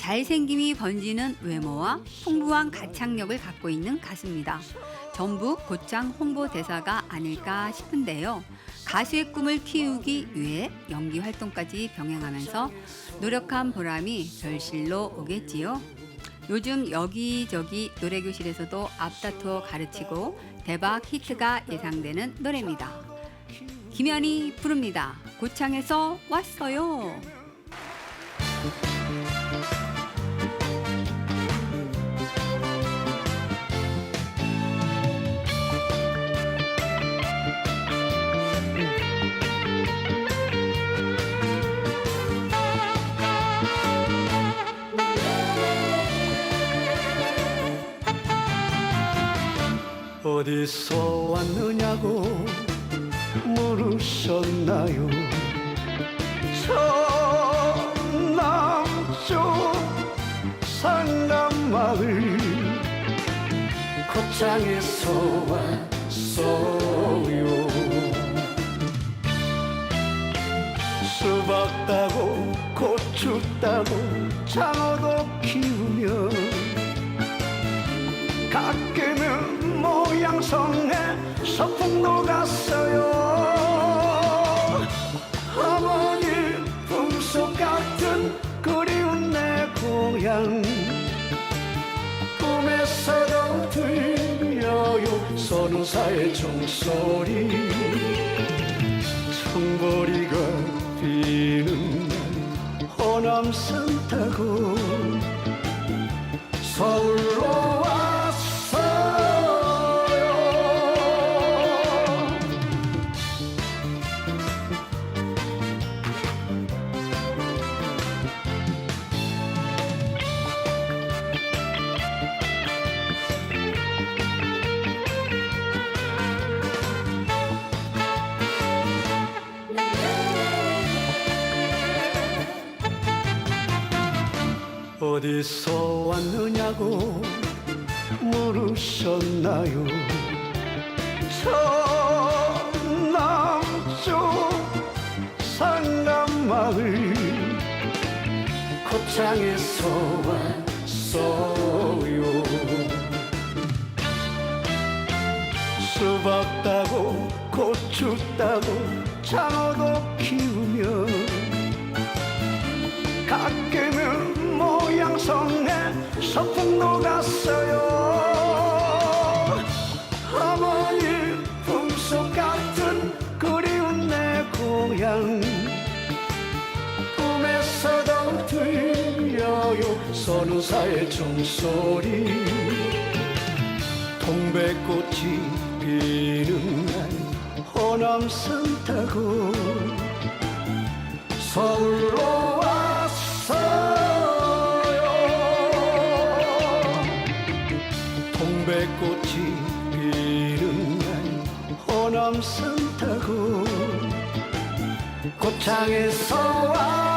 잘생김이 번지는 외모와 풍부한 가창력을 갖고 있는 가수입니다. 전북 고창 홍보대사가 아닐까 싶은데요. 가수의 꿈을 키우기 위해 연기 활동까지 병행하면서 노력한 보람이 결실로 오겠지요. 요즘 여기저기 노래교실에서도 앞다투어 가르치고 대박 히트가 예상되는 노래입니다. 김현이 부릅니다. 고창에서 왔어요. 어디서 왔느냐고 물으셨나요? 서남쪽 상남마을 고창에서 왔어요. 수박 따고 고추 따고 장어도 키우며 양성에 서풍도 갔어요. 어머니 품속 같은 그리운 내 고향. 꿈에서도 들려요 선우사의 종소리. 청보리가 피는 날 호남선 타고 어디서 왔느냐고 물으셨나요? 서남쪽 상남마을 고창에서 왔어요. 수박 따고 고추 따고 장어도 키우며 모양성에 갔어요. 어머니 품속 같은 그리운 내 고향. 꿈에서도 들려요 선우사의 종소리. 동백꽃이 피는 날 호남선 타고 서울로 백꽃이 피는 날 호남선 타고. 고창에서 왔어요